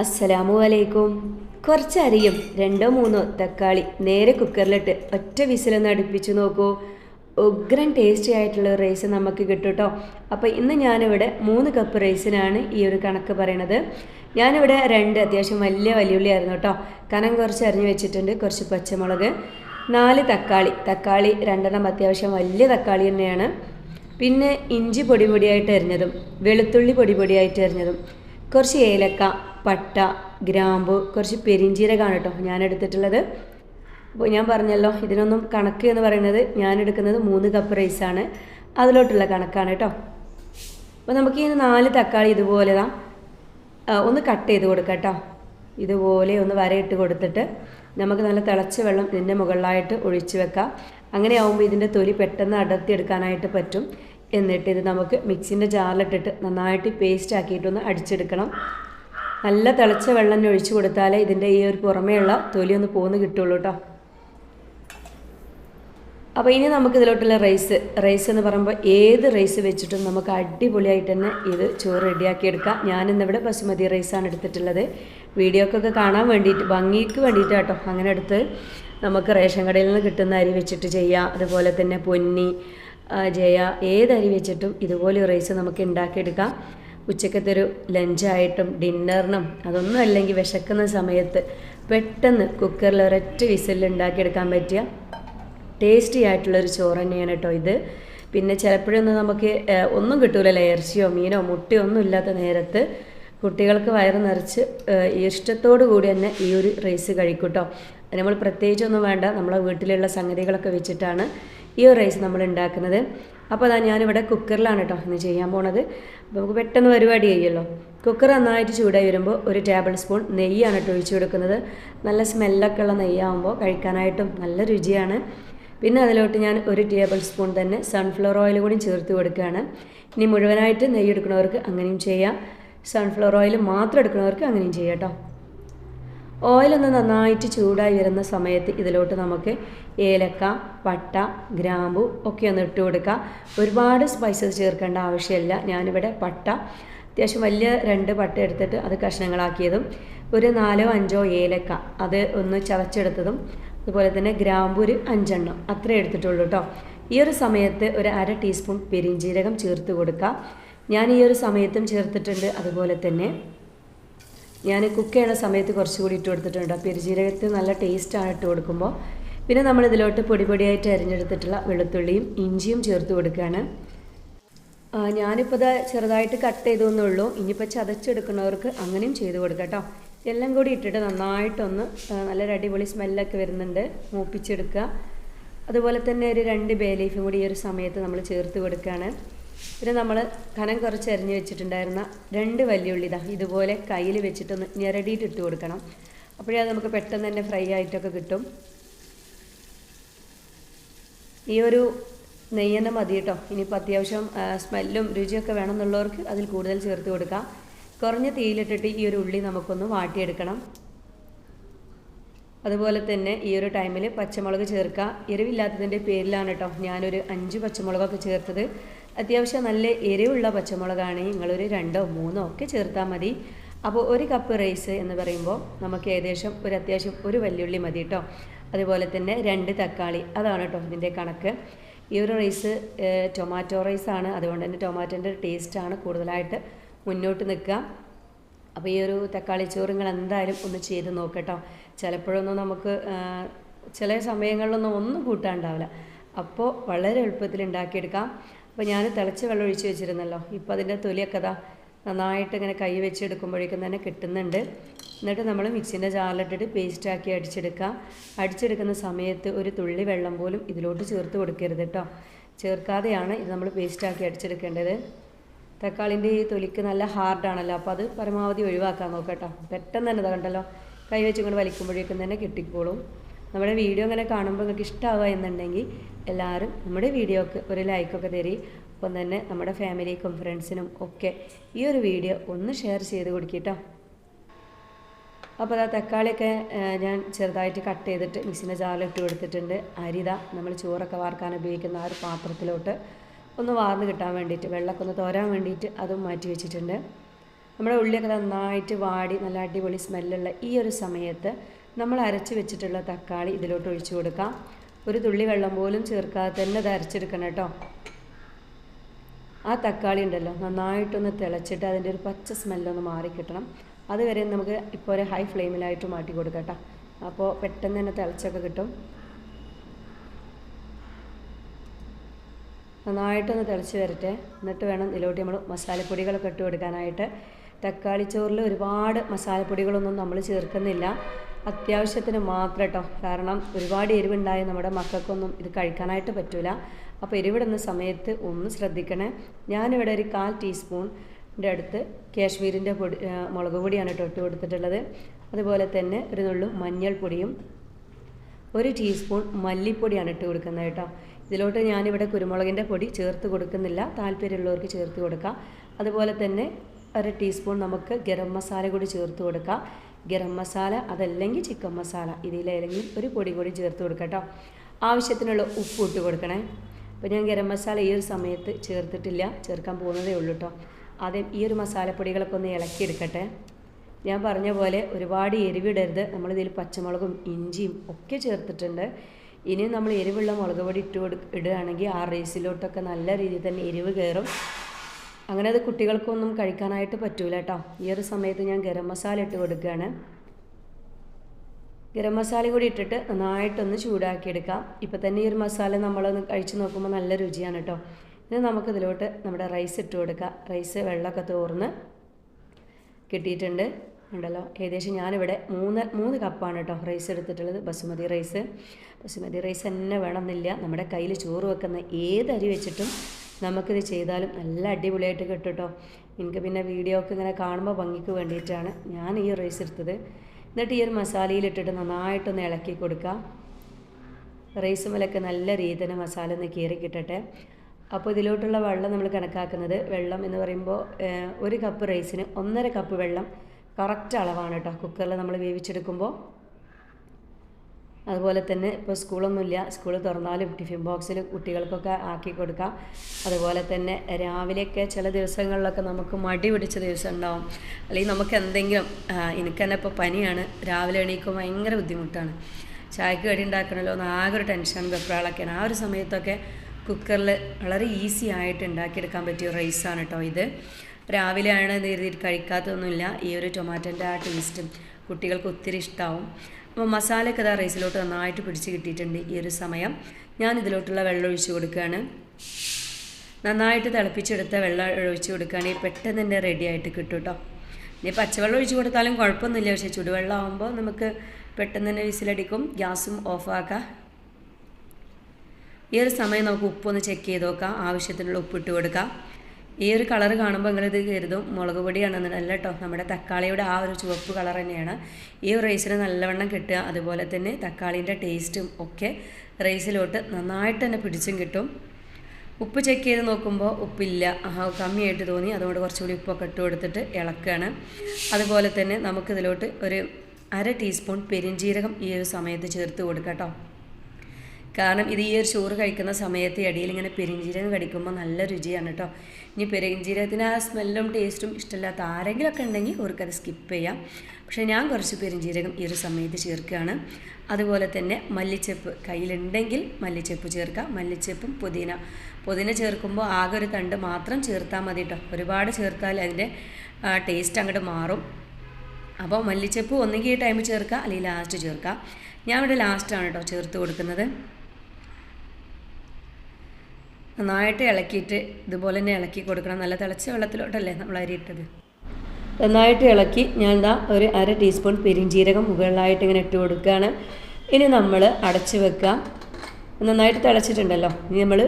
അസ്സലാമു അലൈക്കും. കുറച്ച് അരിയും രണ്ടോ മൂന്നോ തക്കാളി നേരെ കുക്കറിലിട്ട് ഒറ്റ വിസിലൊന്ന് അടുപ്പിച്ച് നോക്കൂ. ഉഗ്രൻ ടേസ്റ്റി ആയിട്ടുള്ള റൈസ് നമുക്ക് കിട്ടും കേട്ടോ അപ്പോൾ ഇന്ന് ഞാനിവിടെ മൂന്ന് കപ്പ് റൈസിനാണ് ഈ ഒരു കണക്ക് പറയണത്. ഞാനിവിടെ രണ്ട് അത്യാവശ്യം വലിയ വലിയുള്ളി ആയിരുന്നു കേട്ടോ. കനം കുറച്ച് അരിഞ്ഞ് വെച്ചിട്ടുണ്ട് കുറച്ച് പച്ചമുളക് നാല് തക്കാളി. തക്കാളി രണ്ടെണ്ണം അത്യാവശ്യം വലിയ തക്കാളി തന്നെയാണ്. പിന്നെ ഇഞ്ചി പൊടി പൊടിയായിട്ട് അരിഞ്ഞതും വെളുത്തുള്ളി പൊടി പൊടിയായിട്ട് അരിഞ്ഞതും കുറച്ച് ഏലക്ക പട്ട ഗ്രാമ്പു കുറച്ച് പെരിഞ്ചീരകമാണ് കേട്ടോ ഞാൻ എടുത്തിട്ടുള്ളത് അപ്പോൾ ഞാൻ പറഞ്ഞല്ലോ ഇതിനൊന്നും കണക്ക് എന്ന് പറയുന്നത് ഞാൻ എടുക്കുന്നത് മൂന്ന് കപ്പ് റൈസാണ് അതിലോട്ടുള്ള കണക്കാണ് കേട്ടോ. അപ്പോൾ നമുക്ക് ഈ നാല് തക്കാളി ഇതുപോലെ ദാ ഒന്ന് കട്ട് ചെയ്ത് കൊടുക്കാം കേട്ടോ. ഇതുപോലെ ഒന്ന് വരയിട്ട് കൊടുത്തിട്ട് നമുക്ക് നല്ല തിളച്ച വെള്ളം ഇതിന്റെ മുകളിലായിട്ട് ഒഴിച്ച് വെക്കാം. അങ്ങനെ ആകുമ്പോൾ ഇതിന്റെ തൊലി പെട്ടെന്ന് അടർത്തിയെടുക്കാനായിട്ട് പറ്റും. എന്നിട്ട് ഇത് നമുക്ക് മിക്സിന്റെ ജാറിലിട്ടിട്ട് നന്നായിട്ട് പേസ്റ്റ് ആക്കിയിട്ടൊന്ന് അടിച്ചെടുക്കണം. നല്ല തിളച്ച വെള്ളം തന്നെ ഒഴിച്ചു കൊടുത്താലേ ഇതിന്റെ ഈ ഒരു പുറമേയുള്ള തൊലി ഒന്ന് പോന്ന് കിട്ടുള്ളൂ കേട്ടോ അപ്പോൾ ഇനി നമുക്ക് ഇതിലോട്ടുള്ള റൈസ് റൈസ് എന്ന് പറയുമ്പോൾ ഏത് റൈസ് വെച്ചിട്ടും നമുക്ക് അടിപൊളിയായിട്ട് തന്നെ ഇത് ചോറ് റെഡിയാക്കി എടുക്കാം. ഞാനിന്നിവിടെ ബസുമതി റൈസാണ് എടുത്തിട്ടുള്ളത്. വീഡിയോക്കൊക്കെ കാണാൻ വേണ്ടിയിട്ട് ഭംഗിക്ക് വേണ്ടിയിട്ട് കേട്ടോ അങ്ങനെ എടുത്ത് നമുക്ക് റേഷൻ കടയിൽ നിന്ന് കിട്ടുന്ന അരി വെച്ചിട്ട് ചെയ്യാം. അതുപോലെ തന്നെ പൊന്നി ജയ ഏത് അരി വെച്ചിട്ടും ഇതുപോലെ റൈസ് നമുക്ക് ഉണ്ടാക്കിയെടുക്കാം. ഉച്ചക്കത്തെ ഒരു ലഞ്ചായിട്ടും ഡിന്നറിനും അതൊന്നും അല്ലെങ്കിൽ വിശക്കുന്ന സമയത്ത് പെട്ടെന്ന് കുക്കറിൽ ഒരൊറ്റ വിസിലിൽ ഉണ്ടാക്കിയെടുക്കാൻ പറ്റിയ ടേസ്റ്റി ആയിട്ടുള്ളൊരു ചോറ് തന്നെയാണ് കേട്ടോ ഇത്. പിന്നെ ചിലപ്പോഴൊന്നും നമുക്ക് ഒന്നും കിട്ടൂലല്ലോ ഇറച്ചിയോ മീനോ മുട്ടയോ ഒന്നും ഇല്ലാത്ത നേരത്ത് കുട്ടികൾക്ക് വയറ് നിറച്ച് ഇഷ്ടത്തോടു കൂടി തന്നെ ഈ ഒരു റൈസ് കഴിക്കൂട്ടോ നമ്മൾ പ്രത്യേകിച്ചൊന്നും വേണ്ട നമ്മളെ വീട്ടിലുള്ള സംഗതികളൊക്കെ വെച്ചിട്ടാണ് ഈ ഒരു റൈസ് നമ്മൾ ഉണ്ടാക്കുന്നത്. അപ്പോൾ അതാ ഞാനിവിടെ കുക്കറിലാണ് കേട്ടോ ഇന്ന് ചെയ്യാൻ പോണത്. നമുക്ക് പെട്ടെന്ന് പരിപാടി ചെയ്യുമല്ലോ കുക്കർ നന്നായിട്ട് ചൂടായി വരുമ്പോൾ ഒരു ടേബിൾ സ്പൂൺ നെയ്യാണ് കേട്ടോ ഒഴിച്ചു കൊടുക്കുന്നത്. നല്ല സ്മെല്ലൊക്കെ ഉള്ള നെയ്യാകുമ്പോൾ കഴിക്കാനായിട്ടും നല്ല രുചിയാണ്. പിന്നെ അതിലോട്ട് ഞാൻ ഒരു ടേബിൾ സ്പൂൺ തന്നെ സൺഫ്ലവർ ഓയിൽ കൂടി ചേർത്ത് കൊടുക്കുകയാണ്. ഇനി മുഴുവനായിട്ട് നെയ്യ് എടുക്കുന്നവർക്ക് അങ്ങനെയും ചെയ്യാം. സൺഫ്ലവർ ഓയിൽ മാത്രം എടുക്കുന്നവർക്ക് അങ്ങനെയും ചെയ്യാം കേട്ടോ. ഓയിലൊന്ന് നന്നായിട്ട് ചൂടായി വരുന്ന സമയത്ത് ഇതിലോട്ട് നമുക്ക് ഏലക്ക പട്ട ഗ്രാമ്പു ഒക്കെ ഒന്ന് ഇട്ട് കൊടുക്കാം. ഒരുപാട് സ്പൈസസ് ചേർക്കേണ്ട ആവശ്യമില്ല. ഞാനിവിടെ പട്ട അത്യാവശ്യം വലിയ രണ്ട് പട്ട എടുത്തിട്ട് അത് കഷ്ണങ്ങളാക്കിയതും ഒരു നാലോ അഞ്ചോ ഏലക്ക അത് ഒന്ന് ചതച്ചെടുത്തതും അതുപോലെ തന്നെ ഗ്രാമ്പു ഒരു അഞ്ചെണ്ണം അത്രേ എടുത്തിട്ടുള്ളൂ കേട്ടോ ഈ ഒരു സമയത്ത് ഒരു അര ടീസ്പൂൺ പെരിഞ്ജീരകം ചേർത്ത് കൊടുക്കാം. ഞാൻ ഈ ഒരു സമയത്തും ചേർത്തിട്ടുണ്ട്. അതുപോലെ തന്നെ ഞാൻ കുക്ക് ചെയ്യുന്ന സമയത്ത് കുറച്ചുകൂടി ഇട്ട് കൊടുത്തിട്ടുണ്ട്. പെരുജീരകത്തിൽ നല്ല ടേസ്റ്റാണ് ഇട്ട് കൊടുക്കുമ്പോൾ. പിന്നെ നമ്മൾ ഇതിലോട്ട് പൊടി പൊടിയായിട്ട് അരിഞ്ഞെടുത്തിട്ടുള്ള വെളുത്തുള്ളിയും ഇഞ്ചിയും ചേർത്ത് കൊടുക്കുകയാണ്. ഞാനിപ്പോൾ ഇത് ചെറുതായിട്ട് കട്ട് ചെയ്തെന്നേ ഉള്ളൂ ഇനിയിപ്പോൾ ചതച്ചെടുക്കുന്നവർക്ക് അങ്ങനെയും ചെയ്ത് കൊടുക്കാം കേട്ടോ എല്ലാം കൂടി ഇട്ടിട്ട് നന്നായിട്ടൊന്ന് നല്ല നല്ലൊരു അടിപൊളി സ്മെല്ലൊക്കെ വരുന്നുണ്ട്. മൂപ്പിച്ചെടുക്കുക. അതുപോലെ തന്നെ ഒരു രണ്ട് ബേ ലീഫും കൂടി ഈ ഒരു സമയത്ത് നമ്മൾ ചേർത്ത് കൊടുക്കുകയാണ്. പിന്നെ നമ്മൾ കനം കുറച്ച് അരിഞ്ഞ് വെച്ചിട്ടുണ്ടായിരുന്ന രണ്ട് വലിയുള്ളി ഇതാ ഇതുപോലെ കയ്യിൽ വെച്ചിട്ടൊന്ന് ഞെരടിയിട്ട് ഇട്ട് കൊടുക്കണം. അപ്പോഴേ അത് നമുക്ക് പെട്ടെന്ന് തന്നെ ഫ്രൈ ആയിട്ടൊക്കെ കിട്ടും. ഈ ഒരു നെയ്യ് മതി കേട്ടോ. ഇനിയിപ്പോൾ അത്യാവശ്യം സ്മെല്ലും രുചിയൊക്കെ വേണമെന്നുള്ളവർക്ക് അതിൽ കൂടുതൽ ചേർത്ത് കൊടുക്കാം. കുറഞ്ഞ തീയിലിട്ടിട്ട് ഈ ഒരു ഉള്ളി നമുക്കൊന്ന് വാട്ടിയെടുക്കണം. അതുപോലെ തന്നെ ഈ ഒരു ടൈമിൽ പച്ചമുളക് ചേർക്കുക. എരിവില്ലാത്തതിന്റെ പേരിലാണ് കേട്ടോ ഞാനൊരു അഞ്ച് പച്ചമുളകൊക്കെ ചേർത്തത്. അത്യാവശ്യം നല്ല എരിവുള്ള പച്ചമുളകാണ്. നിങ്ങളൊരു രണ്ടോ മൂന്നോ ഒക്കെ ചേർത്താൽ മതി. അപ്പോൾ ഒരു കപ്പ് റൈസ് എന്ന് പറയുമ്പോൾ നമുക്ക് ഏകദേശം ഒരു അത്യാവശ്യം ഒരു വല്യുള്ളി മതി കേട്ടോ അതുപോലെ തന്നെ രണ്ട് തക്കാളി. അതാണ് കേട്ടോ ഇതിന്റെ കണക്ക്. ഈ ഒരു റൈസ് ടൊമാറ്റോ റൈസാണ് അതുകൊണ്ട് തന്നെ ടൊമാറ്റോന്റെ ടേസ്റ്റാണ് കൂടുതലായിട്ട് മുന്നോട്ട് നിൽക്കുക. അപ്പോൾ ഈ ഒരു തക്കാളി ചോറ് എന്തായാലും ഒന്ന് ചെയ്ത് നോക്കട്ടോ ചിലപ്പോഴൊന്നും നമുക്ക് ചില സമയങ്ങളിലൊന്നും ഒന്നും കൂട്ടാണ്ടാവില്ല അപ്പോൾ വളരെ എളുപ്പത്തിൽ ഉണ്ടാക്കിയെടുക്കാം. അപ്പോൾ ഞാൻ തിളച്ച് വെള്ളം ഒഴിച്ച് വെച്ചിരുന്നല്ലോ. ഇപ്പോൾ അതിന്റെ തൊലിയൊക്കെ അതാ നന്നായിട്ട് ഇങ്ങനെ കൈ വെച്ചെടുക്കുമ്പോഴേക്കും തന്നെ കിട്ടുന്നുണ്ട്. എന്നിട്ട് നമ്മൾ മിക്സിന്റെ ജാറിലിട്ടിട്ട് പേസ്റ്റാക്കി അടിച്ചെടുക്കാം. അടിച്ചെടുക്കുന്ന സമയത്ത് ഒരു തുള്ളി വെള്ളം പോലും ഇതിലോട്ട് ചേർത്ത് കൊടുക്കരുത് കേട്ടോ ചേർക്കാതെയാണ് ഇത് നമ്മൾ പേസ്റ്റാക്കി അടിച്ചെടുക്കേണ്ടത്. തക്കാളിന്റെ ഈ തൊലിക്ക് നല്ല ഹാർഡാണല്ലോ അപ്പോൾ അത് പരമാവധി ഒഴിവാക്കാൻ നോക്കട്ടോ. പെട്ടെന്ന് തന്നെ കണ്ടല്ലോ. കൈ വെച്ചിങ്ങോട്ട് വലിക്കുമ്പോഴേക്കും തന്നെ കിട്ടിക്കോളും. നമ്മുടെ വീഡിയോ ഇങ്ങനെ കാണുമ്പോൾ നിങ്ങൾക്ക് ഇഷ്ടമാവുക എന്നുണ്ടെങ്കിൽ എല്ലാവരും നമ്മുടെ വീഡിയോക്ക് ഒരു ലൈക്കൊക്കെ തരി. ഒപ്പം തന്നെ നമ്മുടെ ഫാമിലിക്കും ഫ്രണ്ട്സിനും ഒക്കെ ഈ ഒരു വീഡിയോ ഒന്ന് ഷെയർ ചെയ്ത് കൊടുക്കിട്ടോ. അപ്പോൾ അതാ തക്കാളിയൊക്കെ ഞാൻ ചെറുതായിട്ട് കട്ട് ചെയ്തിട്ട് മിക്സിന്റെ ജാറിലിട്ട് കൊടുത്തിട്ടുണ്ട്. അരിത നമ്മൾ ചോറൊക്കെ വാർക്കാൻ ഉപയോഗിക്കുന്ന ആ ഒരു പാത്രത്തിലോട്ട് ഒന്ന് വാർന്ന് കിട്ടാൻ വേണ്ടിയിട്ട് വെള്ളമൊക്കെ ഒന്ന് തോരാൻ വേണ്ടിയിട്ട് അതും മാറ്റി വെച്ചിട്ടുണ്ട്. നമ്മുടെ ഉള്ളിയൊക്കെ നന്നായിട്ട് വാടി നല്ല അടിപൊളി സ്മെല്ലുള്ള ഈ ഒരു സമയത്ത് നമ്മൾ അരച്ച് വെച്ചിട്ടുള്ള തക്കാളി ഇതിലോട്ട് ഒഴിച്ചു കൊടുക്കാം. ഒരു തുള്ളി വെള്ളം പോലും ചേർക്കാതെ തന്നെ ഇത് അരച്ചെടുക്കണം കേട്ടോ. ആ തക്കാളി ഉണ്ടല്ലോ നന്നായിട്ടൊന്ന് തിളച്ചിട്ട് അതിന്റെ ഒരു പച്ച സ്മെല്ലൊന്ന് മാറിക്കിട്ടണം അതുവരെ നമുക്ക് ഇപ്പോൾ ഒരു ഹൈ ഫ്ലെയിമിലായിട്ട് മാറ്റി കൊടുക്കാം കേട്ടോ. അപ്പോൾ പെട്ടെന്ന് തന്നെ തിളച്ചൊക്കെ കിട്ടും. നന്നായിട്ടൊന്ന് തിളച്ച് വരട്ടെ. എന്നിട്ട് വേണം ഇതിലോട്ട് നമ്മൾ മസാലപ്പൊടികളൊക്കെ ഇട്ട് കൊടുക്കാനായിട്ട്. തക്കാളി ചോറിൽ ഒരുപാട് മസാലപ്പൊടികളൊന്നും നമ്മൾ ചേർക്കുന്നില്ല. അത്യാവശ്യത്തിന് മാത്രം കേട്ടോ കാരണം ഒരുപാട് എരിവുണ്ടായ നമ്മുടെ മക്കൾക്കൊന്നും ഇത് കഴിക്കാനായിട്ട് പറ്റില്ല അപ്പോൾ എരിവിടുന്ന സമയത്ത് ഒന്ന് ശ്രദ്ധിക്കണേ. ഞാനിവിടെ ഒരു കാൽ ടീസ്പൂണിന്റെ അടുത്ത് കാശ്മീരിന്റെ പൊടി മുളക് പൊടിയാണ് കേട്ടോ ഇട്ട് കൊടുത്തിട്ടുള്ളത്. അതുപോലെ തന്നെ ഒരു നുള്ളു മഞ്ഞൾപ്പൊടിയും ഒരു ടീസ്പൂൺ മല്ലിപ്പൊടിയാണ് ഇട്ട് കൊടുക്കുന്നത് കേട്ടോ ഇതിലോട്ട് ഞാനിവിടെ കുരുമുളകിന്റെ പൊടി ചേർത്ത് കൊടുക്കുന്നില്ല. താല്പര്യമുള്ളവർക്ക് ചേർത്ത് കൊടുക്കാം. അതുപോലെ തന്നെ ഒരു ടീസ്പൂൺ നമുക്ക് ഗരം മസാല കൂടി ചേർത്ത് കൊടുക്കാം. ഗരം മസാല അതല്ലെങ്കിൽ ചിക്കൻ മസാല. ഇതിലേതെങ്കിലും ഒരു പൊടി കൂടി ചേർത്ത് കൊടുക്കാം കേട്ടോ. ആവശ്യത്തിനുള്ള ഉപ്പ് ഇട്ട് കൊടുക്കണേ. അപ്പോൾ ഞാൻ ഗരം മസാല ഈ ഒരു സമയത്ത് ചേർത്തിട്ടില്ല. ചേർക്കാൻ പോകുന്നതേ ഉള്ളൂ കേട്ടോ. ആദ്യം ഈ ഒരു മസാലപ്പൊടികളൊക്കെ ഒന്ന് ഇളക്കിയെടുക്കട്ടെ. ഞാൻ പറഞ്ഞ പോലെ ഒരുപാട് എരിവിടരുത്. നമ്മളിതിൽ പച്ചമുളകും ഇഞ്ചിയും ഒക്കെ ചേർത്തിട്ടുണ്ട്. ഇനി നമ്മൾ എരിവുള്ള മുളക് പൊടി ഇട്ട് കൊടു ഇടുകയാണെങ്കിൽ ആ റൈസിലോട്ടൊക്കെ നല്ല രീതിയിൽ തന്നെ എരിവ് കയറും. അങ്ങനെ അത് കുട്ടികൾക്കൊന്നും കഴിക്കാനായിട്ട് പറ്റൂല കേട്ടോ ഈ ഒരു സമയത്ത് ഞാൻ ഗരം മസാല ഇട്ട് കൊടുക്കുകയാണ് ഗരം മസാല കൂടി ഇട്ടിട്ട് നന്നായിട്ടൊന്ന് ചൂടാക്കിയെടുക്കാം. ഇപ്പം തന്നെ ഈ ഒരു മസാല നമ്മളൊന്ന് കഴിച്ച് നോക്കുമ്പോൾ നല്ല രുചിയാണ് കേട്ടോ ഇനി നമുക്കിതിലോട്ട് നമ്മുടെ റൈസ് ഇട്ട് കൊടുക്കാം. റൈസ് വെള്ളമൊക്കെ തോർന്ന് കിട്ടിയിട്ടുണ്ട്. ഉണ്ടല്ലോ ഏകദേശം ഞാനിവിടെ മൂന്ന് മൂന്ന് കപ്പാണ് കേട്ടോ റൈസ് എടുത്തിട്ടുള്ളത്. ബസുമതി റൈസ് ബസുമതി റൈസ് തന്നെ വേണമെന്നില്ല. നമ്മുടെ കയ്യിൽ ചോറ് വെക്കുന്ന ഏത് അരി വെച്ചിട്ടും നമുക്കിത് ചെയ്താലും നല്ല അടിപൊളിയായിട്ട് കിട്ടും കേട്ടോ എനിക്ക് പിന്നെ വീഡിയോ ഒക്കെ ഇങ്ങനെ കാണുമ്പോൾ ഭംഗിക്ക് വേണ്ടിയിട്ടാണ് ഞാൻ ഈ റൈസ് എടുത്തത്. എന്നിട്ട് ഈ ഒരു മസാലയിലിട്ടിട്ട് നന്നായിട്ടൊന്ന് ഇളക്കി കൊടുക്കുക റൈസ് മേലൊക്കെ നല്ല രീതിയിൽ മസാല ഒന്ന് കീറി കിട്ടട്ടെ. അപ്പോൾ ഇതിലോട്ടുള്ള വെള്ളം നമ്മൾ കണക്കാക്കുന്നത് വെള്ളം എന്ന് പറയുമ്പോൾ ഒരു കപ്പ് റൈസിന് ഒന്നര കപ്പ് വെള്ളം കറക്റ്റ് അളവാണ് കേട്ടോ. കുക്കറിൽ നമ്മൾ വേവിച്ചെടുക്കുമ്പോൾ അതുപോലെ തന്നെ ഇപ്പോൾ സ്കൂളൊന്നുമില്ല. സ്കൂൾ തുറന്നാലും ടിഫിൻ ബോക്സിൽ കുട്ടികൾക്കൊക്കെ ആക്കി കൊടുക്കാം. അതുപോലെ തന്നെ രാവിലെയൊക്കെ ചില ദിവസങ്ങളിലൊക്കെ നമുക്ക് മടി പിടിച്ച ദിവസം ഉണ്ടാവും അല്ലെങ്കിൽ നമുക്ക് എന്തെങ്കിലും എനിക്ക് തന്നെ ഇപ്പോൾ പനിയാണ്. രാവിലെ എണീക്കുമ്പോൾ ഭയങ്കര ബുദ്ധിമുട്ടാണ്. ചായക്ക് കടി ഉണ്ടാക്കണമല്ലോ എന്ന് ആകെ ഒരു ടെൻഷൻ വെപ്രാളൊക്കെയാണ്. ആ ഒരു സമയത്തൊക്കെ കുക്കറിൽ വളരെ ഈസി ആയിട്ട് ഉണ്ടാക്കിയെടുക്കാൻ പറ്റിയ റൈസാണ് കേട്ടോ ഇത്. രാവിലെയാണ് കരുതിയിട്ട് കഴിക്കാത്തതൊന്നുമില്ല. ഈ ഒരു ടൊമാറ്റോന്റെ ആ ടേസ്റ്റും കുട്ടികൾക്ക് ഒത്തിരി ഇഷ്ടമാവും അപ്പോൾ മസാലയൊക്കെ ഇതാ റൈസിലോട്ട് നന്നായിട്ട് പിടിച്ച് കിട്ടിയിട്ടുണ്ട് ഈ ഒരു സമയം. ഞാൻ ഇതിലോട്ടുള്ള വെള്ളം ഒഴിച്ച് കൊടുക്കുകയാണ്. നന്നായിട്ട് തിളപ്പിച്ചെടുത്ത വെള്ളം ഒഴിച്ച് കൊടുക്കുകയാണെങ്കിൽ പെട്ടെന്ന് തന്നെ റെഡി ആയിട്ട് കിട്ടും കേട്ടോ ഇനി പച്ചവെള്ളം ഒഴിച്ച് കൊടുത്താലും കുഴപ്പമൊന്നുമില്ല. പക്ഷേ ചുടുവെള്ളം ആകുമ്പോൾ നമുക്ക് പെട്ടെന്ന് തന്നെ വിസിലടിക്കും. ഗ്യാസും ഓഫാക്കാം ഈ ഒരു സമയം നമുക്ക് ഉപ്പൊന്ന് ചെക്ക് ചെയ്ത് നോക്കാം. ആവശ്യത്തിനുള്ള ഉപ്പിട്ട് കൊടുക്കാം. ഈ ഒരു കളർ കാണുമ്പോൾ നിങ്ങളിത് കരുതും. മുളക് പൊടിയാണെന്ന് അല്ല കേട്ടോ നമ്മുടെ തക്കാളിയുടെ ആ ഒരു ചുവപ്പ് കളർ തന്നെയാണ്. ഈ റൈസിന് നല്ലവണ്ണം കിട്ടുക. അതുപോലെ തന്നെ തക്കാളീന്റെ ടേസ്റ്റും ഒക്കെ റൈസിലോട്ട് നന്നായിട്ട് തന്നെ പിടിച്ചും കിട്ടും. ഉപ്പ് ചെക്ക് ചെയ്ത് നോക്കുമ്പോൾ ഉപ്പില്ല. ആഹ് കമ്മിയായിട്ട് തോന്നി. അതുകൊണ്ട് കുറച്ചുകൂടി ഉപ്പൊക്കെ ഇട്ട് കൊടുത്തിട്ട് ഇളക്കുകയാണ് അതുപോലെ തന്നെ നമുക്കിതിലോട്ട് ഒരു അര ടീസ്പൂൺ പെരിഞ്ജീരകം ഈ ഒരു സമയത്ത് ചേർത്ത് കൊടുക്കാം കേട്ടോ കാരണം ഇത് ഈ ഒരു ചോറ് കഴിക്കുന്ന സമയത്ത് ഇടയിൽ ഇങ്ങനെ പെരിഞ്ജീരകം കടിക്കുമ്പോൾ നല്ല രുചിയാണ് കേട്ടോ. ഇനി പെരിഞ്ജീരകത്തിന് ആ സ്മെല്ലും ടേസ്റ്റും ഇഷ്ടമില്ലാത്ത ആരെങ്കിലുമൊക്കെ ഉണ്ടെങ്കിൽ അവർക്കത് സ്കിപ്പ് ചെയ്യാം. പക്ഷേ ഞാൻ കുറച്ച് പെരിഞ്ജീരകം ഈ ഒരു സമയത്ത് ചേർക്കുകയാണ്. അതുപോലെ തന്നെ മല്ലിച്ചപ്പ് കയ്യിലുണ്ടെങ്കിൽ മല്ലിച്ചപ്പ് ചേർക്കാം. മല്ലിച്ചപ്പും പുതിന. പുതിന ചേർക്കുമ്പോൾ ആകെ ഒരു തണ്ട് മാത്രം ചേർത്താൽ മതി കേട്ടോ. ഒരുപാട് ചേർത്താൽ അതിന്റെ ടേസ്റ്റ് അങ്ങോട്ട് മാറും. അപ്പോൾ മല്ലിച്ചപ്പ് ഒന്നുകിൽ ഈ ടൈം ചേർക്കുക അല്ലെങ്കിൽ ലാസ്റ്റ് ചേർക്കുക. ഞാൻ ഇവിടെ ലാസ്റ്റാണ് കേട്ടോ ചേർത്ത് കൊടുക്കുന്നത്. നന്നായിട്ട് ഇളക്കിയിട്ട് ഇതുപോലെ തന്നെ ഇളക്കി കൊടുക്കണം. നല്ല തിളച്ച വെള്ളത്തിലോട്ടല്ലേ നമ്മൾ അരി ഇട്ടത്. നന്നായിട്ട് ഇളക്കി ഞാൻ ദാ ഒരു അര ടീസ്പൂൺ പെരിഞ്ചീരകം മുകളിലായിട്ട് ഇങ്ങനെ ഇട്ട് കൊടുക്കുകയാണ്. ഇനി നമ്മൾ അടച്ച് വെക്കുക. നന്നായിട്ട് തിളച്ചിട്ടുണ്ടല്ലോ. ഇനി നമ്മൾ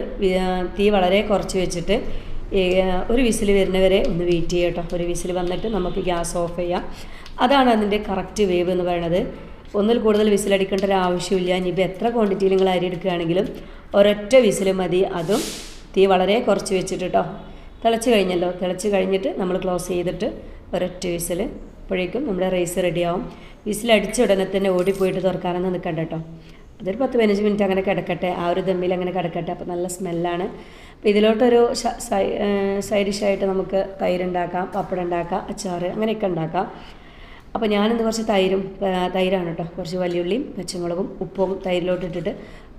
തീ വളരെ കുറച്ച് വെച്ചിട്ട് ഒരു വിസിൽ വരുന്നവരെ ഒന്ന് വെയിറ്റ് ചെയ്യാം കേട്ടോ. ഒരു വിസിൽ വന്നിട്ട് നമുക്ക് ഗ്യാസ് ഓഫ് ചെയ്യാം. അതാണ് അതിന്റെ കറക്റ്റ് വേവ് എന്ന് പറയുന്നത്. ഒന്നിൽ കൂടുതൽ വിസിലടിക്കേണ്ട ഒരു ആവശ്യമില്ല. ഇനിയിപ്പോൾ എത്ര ക്വാണ്ടിറ്റിയിൽ നിങ്ങൾ അരി എടുക്കുകയാണെങ്കിലും ഒരൊറ്റ വിസിൽ മതി. അതും തീ വളരെ കുറച്ച് വെച്ചിട്ട് തിളച്ച് കഴിഞ്ഞല്ലോ. തിളച്ച് കഴിഞ്ഞിട്ട് നമ്മൾ ക്ലോസ് ചെയ്തിട്ട് ഒരൊറ്റ വിസിൽ അപ്പോഴേക്കും നമ്മുടെ റൈസ് റെഡിയാവും വിസിലടിച്ച ഉടനെ തന്നെ ഓടിപ്പോയിട്ട് തുറക്കാനൊന്നും നിൽക്കണ്ട കേട്ടോ അതൊരു പത്ത് പതിനഞ്ച് മിനിറ്റ് അങ്ങനെ കിടക്കട്ടെ. ആ ഒരു ദമ്മിൽ അങ്ങനെ കിടക്കട്ടെ. അപ്പോൾ നല്ല സ്മെല്ലാണ്. അപ്പോൾ ഇതിലോട്ടൊരു സൈഡ് ഡിഷായിട്ട് നമുക്ക് തൈര് ഉണ്ടാക്കാം പപ്പടം ഉണ്ടാക്കാം അച്ചാർ അങ്ങനെയൊക്കെ ഉണ്ടാക്കാം. അപ്പോൾ ഞാനിന്ന് കുറച്ച് തൈരും തൈരാണ് കേട്ടോ കുറച്ച് വലിയുള്ളിയും പച്ചമുളകും ഉപ്പും തൈരിലോട്ട് ഇട്ടിട്ട്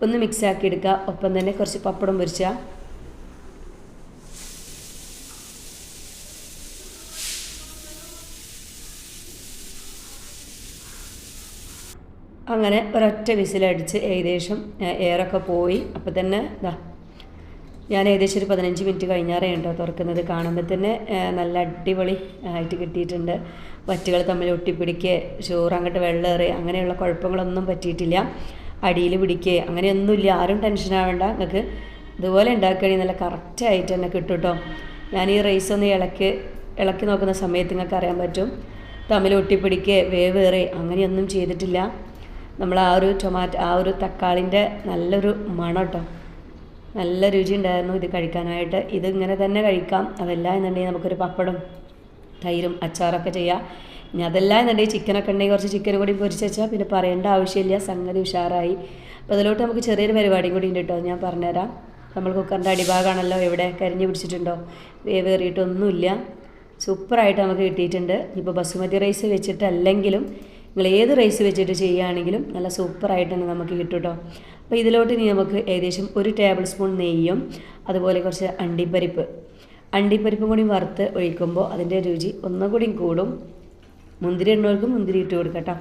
ഒന്ന് മിക്സ് ആക്കി എടുക്കുക ഒപ്പം തന്നെ കുറച്ച് പപ്പടം പൊരിച്ച. അങ്ങനെ ഒരൊറ്റ വിസിലടിച്ച് ഏകദേശം എയറൊക്കെ പോയി. അപ്പോൾ തന്നെ ഇതാ ഞാൻ ഏകദേശം ഒരു പതിനഞ്ച് മിനിറ്റ് കഴിഞ്ഞാറേ ഉണ്ടോ തുറക്കുന്നത് കാണുമ്പോൾ തന്നെ നല്ല അടിപൊളി ആയിട്ട് കിട്ടിയിട്ടുണ്ട്. വറ്റുകൾ തമ്മിൽ ഒട്ടിപ്പിടിക്കുക ചോറ് അങ്ങോട്ട് വെള്ളേറി അങ്ങനെയുള്ള കുഴപ്പങ്ങളൊന്നും പറ്റിയിട്ടില്ല. അടിയിൽ പിടിക്കുക അങ്ങനെയൊന്നുമില്ല. ആരും ടെൻഷൻ ആവേണ്ട. നിങ്ങൾക്ക് ഇതുപോലെ ഉണ്ടാക്കുകയാണെങ്കിൽ നല്ല കറക്റ്റായിട്ട് തന്നെ കിട്ടും കേട്ടോ ഞാൻ ഈ റൈസ് ഒന്ന് ഇളക്കി ഇളക്കി നോക്കുന്ന സമയത്ത് നിങ്ങൾക്ക് അറിയാൻ പറ്റും. തമ്മിൽ ഒട്ടിപ്പിടിക്കുക വേവേറെ അങ്ങനെയൊന്നും ചെയ്തിട്ടില്ല. നമ്മൾ ആ ഒരു ടൊമാറ്റോ ആ ഒരു തക്കാളിന്റെ നല്ലൊരു മണം കേട്ടോ നല്ല രുചി ഉണ്ടായിരുന്നു ഇത് കഴിക്കാനായിട്ട്. ഇങ്ങനെ തന്നെ കഴിക്കാം. അതല്ല എന്നുണ്ടെങ്കിൽ നമുക്കൊരു പപ്പടം തൈരും അച്ചാറൊക്കെ ചെയ്യാം. ഇനി അതല്ല എന്നുണ്ടെങ്കിൽ ചിക്കനൊക്കെ ഉണ്ടെങ്കിൽ കുറച്ച് ചിക്കൻ കൂടി പൊരിച്ച് വെച്ചാൽ പിന്നെ പറയേണ്ട ആവശ്യമില്ല. സംഗതി ഉഷാറായി. അപ്പോൾ അതിലോട്ട് നമുക്ക് ചെറിയൊരു പരിപാടിയും കൂടി ഉണ്ട് കേട്ടോ ഞാൻ പറഞ്ഞുതരാം. നമ്മൾ കുക്കറിന്റെ അടിഭാഗമാണല്ലോ എവിടെ കരിഞ്ഞ് പിടിച്ചിട്ടുണ്ടോ? വേവേറിയിട്ടൊന്നുമില്ല. സൂപ്പറായിട്ട് നമുക്ക് കിട്ടിയിട്ടുണ്ട്. ഇപ്പോൾ ബസുമതി റൈസ് വെച്ചിട്ടല്ലെങ്കിലും നിങ്ങൾ ഏത് റൈസ് വെച്ചിട്ട് ചെയ്യുകയാണെങ്കിലും നല്ല സൂപ്പറായിട്ട് തന്നെ നമുക്ക് കിട്ടും കേട്ടോ അപ്പോൾ ഇതിലോട്ട് ഇനി നമുക്ക് ഏകദേശം ഒരു ടേബിൾ സ്പൂൺ നെയ്യും അതുപോലെ കുറച്ച് അണ്ടിപ്പരിപ്പ്. അണ്ടിപ്പരിപ്പും കൂടി വറുത്ത് ഒഴിക്കുമ്പോൾ അതിന്റെ രുചി ഒന്നുകൂടി കൂടും. മുന്തിരി ഉള്ളവർക്ക് മുന്തിരി ഇട്ട് കൊടുക്കാം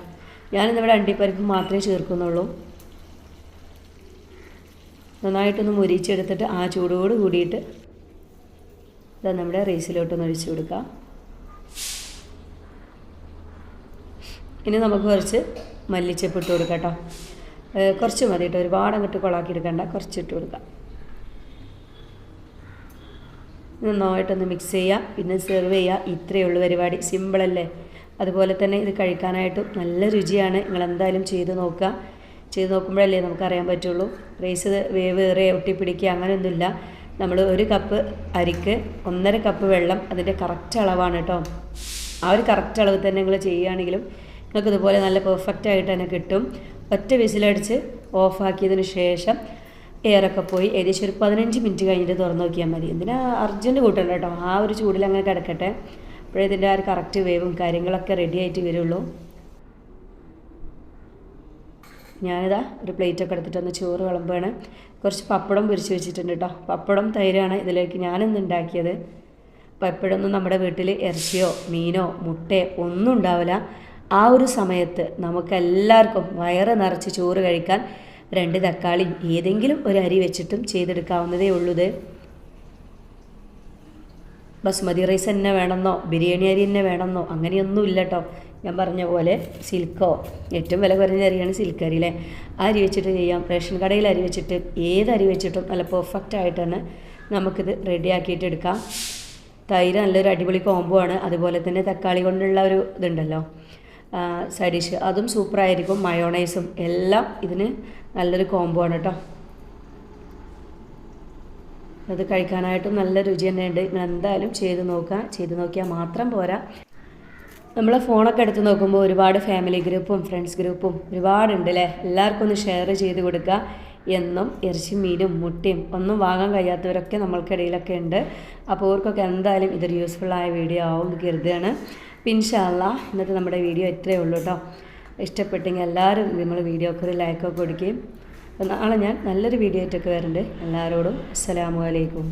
ഞാനിന്നിവിടെ അണ്ടിപ്പരിപ്പ് മാത്രമേ ചേർക്കുന്നുള്ളൂ. നന്നായിട്ടൊന്ന് മുരിച്ചെടുത്തിട്ട് ആ ചൂടോട് കൂടിയിട്ട് ഇത് നമ്മുടെ റൈസിലോട്ടൊന്ന് ഒഴിച്ചു കൊടുക്കാം. ഇനി നമുക്ക് കുറച്ച് മല്ലിച്ചപ്പ് ഇട്ട് കൊടുക്കാം കുറച്ച് മതി കേട്ടോ. ഒരുപാട് അങ്ങോട്ട് കൊളാക്കി എടുക്കണ്ട കുറച്ച് ഇട്ട് കൊടുക്കാം. നന്നായിട്ടൊന്ന് മിക്സ് ചെയ്യുക. പിന്നെ സെർവ് ചെയ്യുക. ഇത്രയേ ഉള്ളൂ പരിപാടി. സിമ്പിളല്ലേ അതുപോലെ തന്നെ ഇത് കഴിക്കാനായിട്ട് നല്ല രുചിയാണ്. നിങ്ങൾ എന്തായാലും ചെയ്ത് നോക്കുക. ചെയ്ത് നോക്കുമ്പോഴല്ലേ നമുക്കറിയാൻ പറ്റുള്ളൂ. റൈസ് വേവേറെ ഒട്ടിപ്പിടിക്കുക അങ്ങനെയൊന്നുമില്ല. നമ്മൾ ഒരു കപ്പ് അരിക്ക് ഒന്നര കപ്പ് വെള്ളം അതിന്റെ കറക്റ്റ് അളവാണ് കേട്ടോ. ആ ഒരു കറക്റ്റ് അളവ് തന്നെ നിങ്ങൾ ചെയ്യുകയാണെങ്കിലും നിങ്ങൾക്ക് ഇതുപോലെ നല്ല പെർഫെക്റ്റ് ആയിട്ട് തന്നെ കിട്ടും. ഒറ്റ വിസിലടിച്ച് ഓഫാക്കിയതിന് ശേഷം എയറൊക്കെ പോയി ഏകദേശം ഒരു പതിനഞ്ച് മിനിറ്റ് കഴിഞ്ഞിട്ട് തുറന്നു നോക്കിയാൽ മതി. എന്തിനാ അർജന്റ് കൂട്ടണ്ട കേട്ടോ. ആ ഒരു ചൂടിൽ അങ്ങനെ കിടക്കട്ടെ. അപ്പോഴേ ഇതിന്റെ ആ ഒരു കറക്റ്റ് വേവും കാര്യങ്ങളൊക്കെ റെഡി ആയിട്ട് വരുള്ളൂ. ഞാനിതാ ഒരു പ്ലേറ്റൊക്കെ എടുത്തിട്ടൊന്ന് ചോറ് വിളമ്പാണ് കുറച്ച് പപ്പടം പൊരിച്ച് വെച്ചിട്ടുണ്ട് കേട്ടോ പപ്പടം തൈരാണ് ഇതിലേക്ക് ഞാനിന്ന് ഉണ്ടാക്കിയത്. അപ്പോൾ എപ്പോഴൊന്നും നമ്മുടെ വീട്ടിൽ ഇറച്ചിയോ മീനോ മുട്ടയോ ഒന്നും ഉണ്ടാവില്ല. ആ ഒരു സമയത്ത് നമുക്കെല്ലാവർക്കും വയറ് നിറച്ച് ചോറ് കഴിക്കാൻ രണ്ട് തക്കാളി ഏതെങ്കിലും ഒരു അരി വെച്ചിട്ടും ചെയ്തെടുക്കാവുന്നതേ ഉള്ളത് ബസ്മതി റൈസ് തന്നെ വേണമെന്നോ ബിരിയാണി അരി തന്നെ വേണമെന്നോ അങ്ങനെയൊന്നും ഇല്ല കേട്ടോ ഞാൻ പറഞ്ഞ പോലെ സിൽക്കോ ഏറ്റവും വില കുറഞ്ഞ അരിയാണ് സിൽക്ക് അരി അല്ലേ? അരി വെച്ചിട്ട് ചെയ്യാം. റേഷൻ കടയിൽ അരി വെച്ചിട്ട് ഏത് അരി വെച്ചിട്ടും നല്ല പെർഫെക്റ്റ് ആയിട്ട് തന്നെ നമുക്കിത് റെഡിയാക്കിയിട്ട് എടുക്കാം. തൈര് നല്ലൊരു അടിപൊളി കോംബോ ആണ്. അതുപോലെ തന്നെ തക്കാളി കൊണ്ടുള്ള ഒരു ഇതുണ്ടല്ലോ സൈഡ് അതും സൂപ്പറായിരിക്കും മയോണൈസും എല്ലാം ഇതിന് നല്ലൊരു കോംബോ ആണ് കേട്ടോ അത് കഴിക്കാനായിട്ടും നല്ല രുചി തന്നെയുണ്ട് നിങ്ങൾ എന്തായാലും ചെയ്ത് നോക്കുക. ചെയ്ത് നോക്കിയാൽ മാത്രം പോരാ. നമ്മൾ ഫോണൊക്കെ എടുത്ത് നോക്കുമ്പോൾ ഒരുപാട് ഫാമിലി ഗ്രൂപ്പും ഫ്രണ്ട്സ് ഗ്രൂപ്പും ഒരുപാടുണ്ട് അല്ലേ എല്ലാവർക്കും ഒന്ന് ഷെയർ ചെയ്ത് കൊടുക്കുക. എന്നും ഇറച്ചി മീനും മുട്ടയും ഒന്നും വാങ്ങാൻ കഴിയാത്തവരൊക്കെ നമ്മൾക്കിടയിലൊക്കെ ഉണ്ട്. അപ്പോൾ അവർക്കൊക്കെ എന്തായാലും ഇതൊരു യൂസ്ഫുള്ളായ വീഡിയോ ആവും എന്ന് കരുതുകയാണ്. പിൻഷാല്ല ഇന്നത്തെ നമ്മുടെ വീഡിയോ ഇത്രയേ ഉള്ളൂ കേട്ടോ. ഇഷ്ടപ്പെട്ടെങ്കിൽ എല്ലാവരും നമ്മൾ വീഡിയോക്ക് ഒരു ലൈക്കൊക്കെ കൊടുക്കുകയും നാളെ ഞാൻ നല്ലൊരു വീഡിയോ ആയിട്ടൊക്കെ വരുന്നുണ്ട് എല്ലാവരോടും അസ്സലാമു അലൈക്കും.